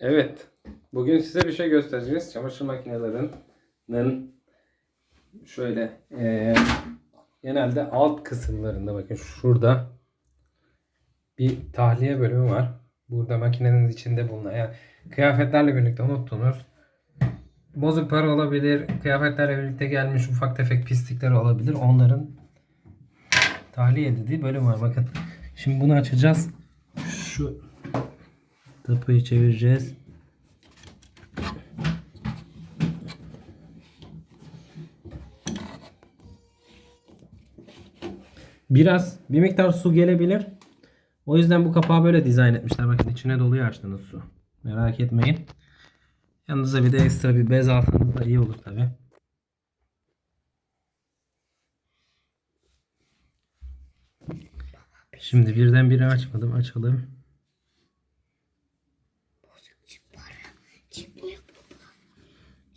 Evet. Bugün size bir şey göstereceğiz. Çamaşır makinelerinin şöyle eee, genelde alt kısımlarında bakın şurada bir tahliye bölümü var. Burada makinenin içinde bulunan yani kıyafetlerle birlikte unuttuğunuz bozuk para olabilir, kıyafetlerle birlikte gelmiş ufak tefek pislikler olabilir. Onların tahliye dediği bölüm var. Bakın. Şimdi bunu açacağız. Şu Tapayı çevireceğiz. Biraz bir miktar su gelebilir. O yüzden bu kapağı böyle dizayn etmişler. Bakın içine doluyor açtığınız su. Merak etmeyin. Yanınıza bir de ekstra bir bez alsanız da iyi olur tabi. Şimdi birden biri açmadım. Açalım.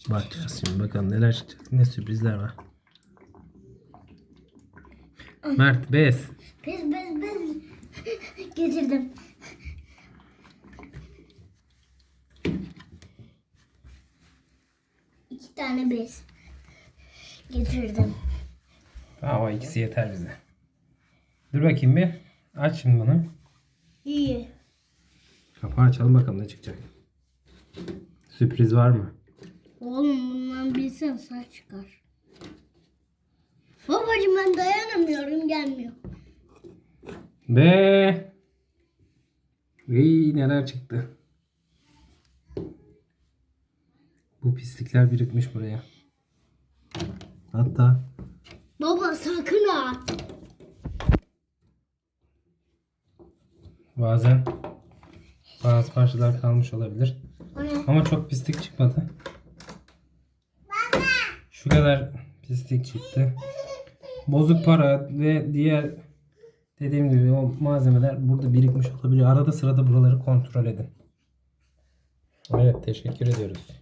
Bakacağız şimdi bakalım neler çıkacak. Ne sürprizler var. Mert bez. Bez bez bez. Getirdim. İki tane bez. Getirdim. Tamam o ikisi yeter bize. Dur bakayım bir. Aç şimdi bunu. İyi. Kapağı açalım bakalım ne çıkacak. Sürpriz var mı? Bilsen saç çıkar. Babacım ben dayanamıyorum gelmiyor. Be. İyi neler çıktı. Bu pislikler birikmiş buraya. Hatta Baba sakın ha. bazen bazı parçalar kalmış olabilir. O ne? Ama çok pislik çıkmadı. Şu kadar pislik çıktı. Bozuk para ve diğer dediğim gibi o malzemeler burada birikmiş olabilir. Arada sırada buraları kontrol edin. Evet teşekkür ediyoruz.